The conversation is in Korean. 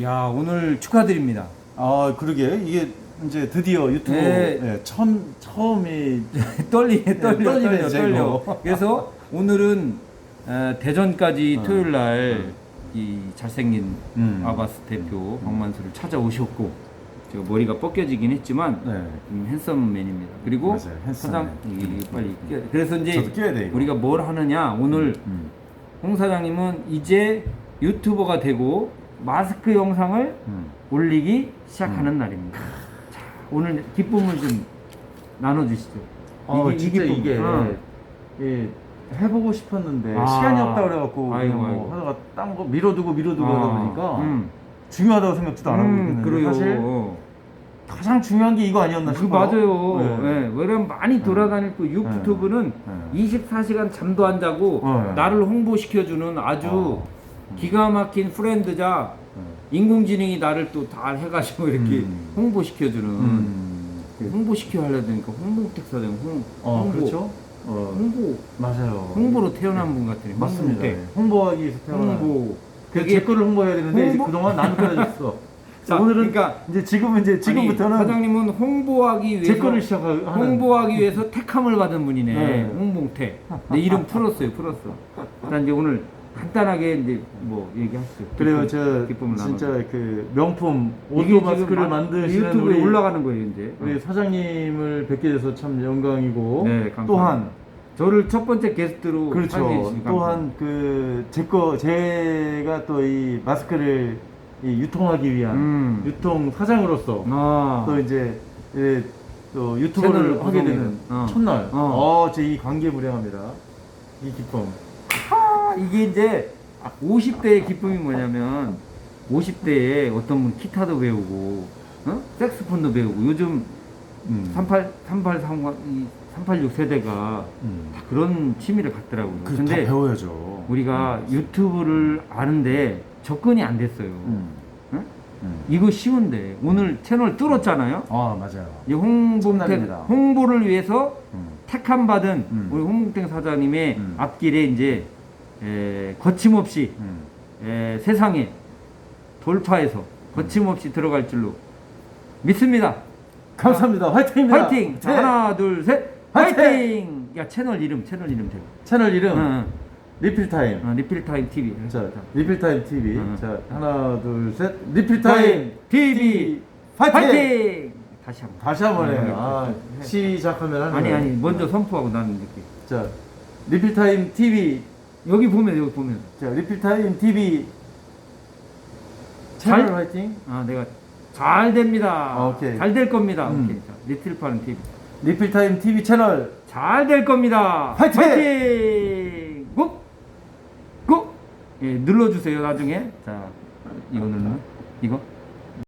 야 오늘 축하드립니다. 아 그러게 이게 이제 드디어 유튜브 네. 예, 처음 처음이 떨리네 떨려 네, 떨리네, 떨려 제가. 떨려. 그래서 오늘은 어, 대전까지 어. 토요일 날 이 잘생긴 음. 아바스 대표 박만수를 찾아오셨고 제가 머리가 벗겨지긴 했지만 네. 음, 핸섬 맨입니다. 그리고 맞아요, 핸섬맨. 사장 이 빨리 끼워. 그래서 이제 저도 끼워야 돼, 이거. 우리가 뭘 하느냐 오늘 음. 홍 사장님은 이제 유튜버가 되고 마스크 영상을 음. 올리기 시작하는 날입니다. 자, 오늘 기쁨을 좀 나눠주시죠. 어, 이 진짜 기쁨. 이게 어. 예, 해보고 싶었는데 아. 시간이 없다 그래갖고 아이고, 그냥 아이고. 뭐 하다가 딴거 미뤄두고 미뤄두고 하다 보니까 음. 중요하다고 생각도 안 하고 음, 있는데 그래요. 사실 가장 중요한 게 이거 아니었나 그 싶어요. 맞아요. 네. 예, 왜냐면 많이 돌아다닐 또 유튜브는 네. 24시간 잠도 안 자고 네. 나를 홍보시켜주는 아주 어. 기가 막힌 프렌드자 네. 인공지능이 나를 또 다 해가지고 이렇게 음. 홍보시켜주는 음. 그 홍보시켜 하려니까 홍보택 사장 홍, 어, 홍보 그렇죠. 어, 홍보 맞아요. 홍보로 태어난 분 같아요. 맞습니다. 예. 홍보하기 위해서 태어난 홍보 그제 거를 홍보해야 되는데 홍보- 그동안 나는 끊어졌어. 자, 오늘은 그러니까 이제 지금은 이제 지금부터는 아니, 사장님은 홍보하기 위해서 제 거를 시작하는 홍보하기 위해서 택함을 받은 분이네. 네. 홍봉택. 내 이름 풀었어요, 풀었어. 일단 이제 오늘 간단하게 이제 뭐 얘기하시죠. 그래요, 저 기쁨을 진짜 나눠. 그 명품 이게 오토 마스크를 만드시는 유튜브에 우리 올라가는 거예요, 이제. 우리 사장님을 뵙게 돼서 참 영광이고 네, 감사합니다. 또한 저를 첫 번째 게스트로 그렇죠. 또한 그 제거 제가 또 이 마스크를 이 유통하기 위한 음. 유통 사장으로서 아. 또 이제 예, 또 채널을 유튜버를 하게 되는 구성해서. 어. 첫날 어. 어, 제 이 관계무량합니다. 이 기쁨. 아, 이게 이제 50대의 기쁨이 뭐냐면 50대에 어떤 분 기타도 배우고 어? 색스폰도 배우고 요즘 음. 38 38 386 세대가 음. 다 그런 취미를 갖더라고요. 그 근데 다 배워야죠. 우리가 유튜브를 아는데 접근이 안 됐어요. 음. 응? 음. 이거 쉬운데 오늘 채널 뚫었잖아요. 아 맞아요. 이 썸남입니다. 홍보를 위해서 음. 택함 받은 음. 우리 홍봉택 사장님의 음. 앞길에 이제 에, 거침없이 음. 에, 세상에 돌파해서 거침없이 들어갈 줄로 믿습니다. 감사합니다. 화이팅입니다. 화이팅! 자, 네. 하나, 둘, 셋, 화이팅! 화이팅! 야 채널 이름, 채널 이름 대고. 채널 이름 응, 리필 타임. 응. 어, 리필타임 TV. 자, 리필 타임 TV. 응. 자, 하나, 둘, 셋. 리필 타임 TV. 화이팅! 화이팅! 다시 한 번. 다시 한번 네, 해요. 네, 아, 네. 시작하면 하는 아니 거예요. 아니 먼저 선포하고 나는 이렇게 자, 리필 타임 TV. 여기 보면 여기 보면 자, 리필 타임 TV. 채널 잘- 화이팅. 아 내가 잘 됩니다. 아, 오케이. 잘 될 겁니다. 음. 오케이. 자, 리틀파는 TV. 리필 타임 TV 채널. 잘 될 겁니다. 화이팅! 화이팅! 꾹! 꾹! 예, 눌러주세요, 나중에. 자, 이거 눌러. 이거?